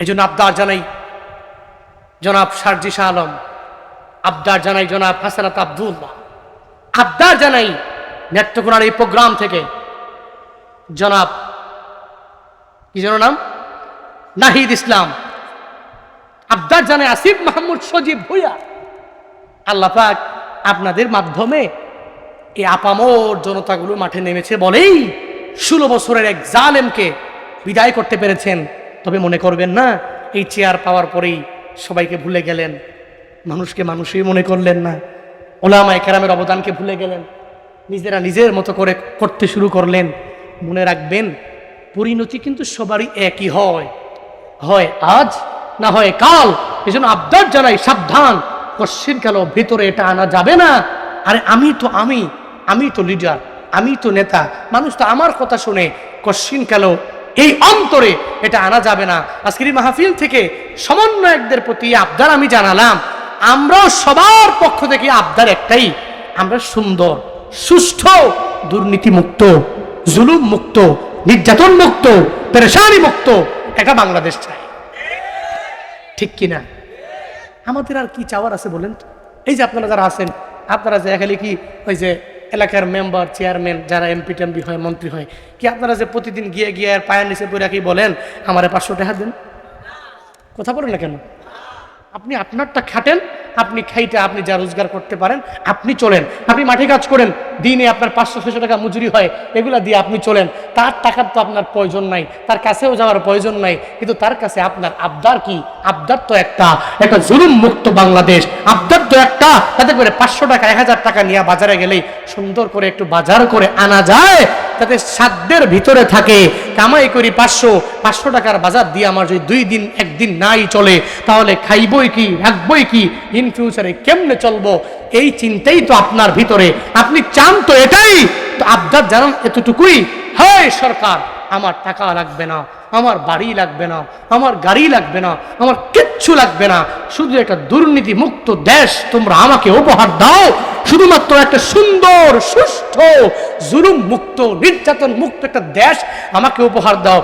এই জন্য আবদার জানাই জনাব সারজি শাহ আলম। আবদার জানাই জনাব হাসানাত আব্দুল্লাহ। আবদার জানাই নেত্রকোনার এই প্রোগ্রাম থেকে জনাব, কি যেন নাম? নাহিদ ইসলাম। আবদার জানাই আসিফ মাহমুদ সজীব ভুইয়া। আল্লাহ পাক আপনাদের মাধ্যমে এই আপামর জনতাগুলো মাঠে নেমেছে বলেই ষোলো বছরের এক জালেমকে বিদায় করতে পেরেছেন তবে মনে করবেন না, এই চেয়ার পাওয়ার পরেই সবাইকে ভুলে গেলেন। মানুষকে মানুষই মনে করলেন না। ওলামায় কেরামের অবদানকে ভুলে গেলেন। নিজেরা নিজের মতো করে করতে শুরু করলেন। মনে রাখবেন, পরিণতি কিন্তু সবারই একই হয়। হয় আজ, না হয় কাল। এই জন্য আবদার জানাই, সাবধান। কশ্চিন কাল ভেতরে এটা আনা যাবে না। আরে আমি তো আমি আমি তো লিডার আমি তো নেতা। মানুষ তো আমার কথা শুনে কশ্চিন কাল এই অন্তরে এটা আনা যাবে না। আজকের মাহফিল থেকে সমন্বয়কদের প্রতি আবদার আমি জানালাম। আমরাও সবার পক্ষ থেকে আবদার একটাই, আমরা সুন্দর, সুষ্ঠ দুর্নীতি মুক্ত জুলুম মুক্ত নির্যাতন মুক্ত পেরেশানি মুক্ত একটা বাংলাদেশ চাই। ঠিক কিনা আমাদের আর কি চাওয়ার আছে বলেন তো? এই যে আপনারা যারা আছেন, আপনারা যে খালি কি ওই যে এলাকার মেম্বার, চেয়ারম্যান, যারা এমপি টেমপি হয়, মন্ত্রী হয়, কি আপনারা যে প্রতিদিন গিয়ে গিয়ে আর পায়ের নিচে পড়ে কি বলেন, আমার পাঁচশো টাকা দেন? কথা বলেন না কেন? আপনি আপনারটা খাটেন আপনি খাইতে, আপনি যা রোজগার করতে পারেন, আপনি চলেন। আপনি মাঠে কাজ করেন, দিনে আপনার পাঁচশো ছশো টাকা মজুরি হয়, এগুলা দিয়ে আপনি চলেন। তার টাকার তো আপনার প্রয়োজন নাই, তার কাছেও যাওয়ার প্রয়োজন নাই, কিন্তু তার কাছে আপনার আবদার কি? আবদার তো একটা একটা জুলুম মুক্ত বাংলাদেশ। আবদার তো একটা, তাতে করে পাঁচশো টাকা, এক হাজার টাকা নিয়ে বাজারে গেলেই সুন্দর করে একটু বাজার করে আনা যায়। তাতে সাধ্যের ভিতরে থাকে। কামাই করি পাঁচশো পাঁচশো টাকার বাজার দিয়ে আমার যদি দুই দিন, একদিন নাই চলে, তাহলে খাইবই কি, রাখবই কি ইন ফিউচারে কেমনে চলবো? এই চিন্তাই তো আপনার ভিতরে। আপনি চান তো এটাই। তো আবদার জানান এতটুকুই। হয় সরকার। আমার টাকা লাগবে না, আমার বাড়ি লাগবে না, আমার গাড়ি লাগবে না, আমার কিচ্ছু লাগবে না। শুধু একটা দুর্নীতি মুক্ত দেশ তোমরা আমাকে উপহার দাও। শুধুমাত্র একটা সুন্দর সুস্থ জুলুম মুক্ত নির্যাতন মুক্ত একটা দেশ আমাকে উপহার দাও।